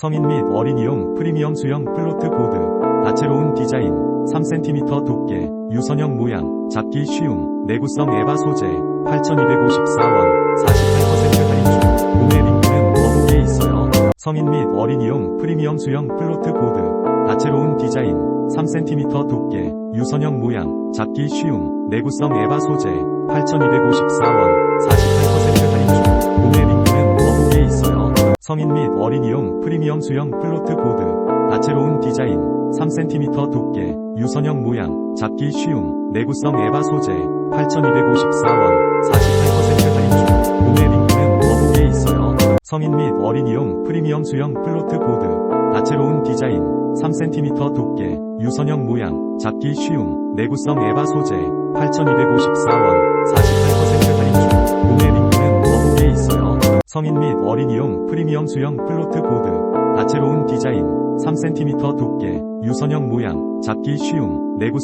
성인 및 어린이용 프리미엄 수영 플로트 보드. 다채로운 디자인, 3cm 두께, 유선형 모양, 잡기 쉬움, 내구성 에바 소재, 8,254원, 48% 할인 중. 구매 링크는 더보기에 있어요. 성인 및 어린이용 프리미엄 수영 플로트 보드. 다채로운 디자인, 3cm 두께, 유선형 모양, 잡기 쉬움, 내구성 에바 소재, 8,254원, 성인 및 어린이용 프리미엄 수영 플로트 보드. 다채로운 디자인, 3cm 두께, 유선형 모양, 잡기 쉬움, 내구성 에바 소재, 8,254원, 48% 할인 중. 구매 링크는 더보기에 있어요. 성인 및 어린이용 프리미엄 수영 플로트 보드. 다채로운 디자인, 3cm 두께, 유선형 모양, 잡기 쉬움, 내구성 에바 소재, 8,254원, 성인 및 어린이용 프리미엄 수영 플로트 보드. 다채로운 디자인, 3cm 두께, 유선형 모양, 잡기 쉬움, 내구성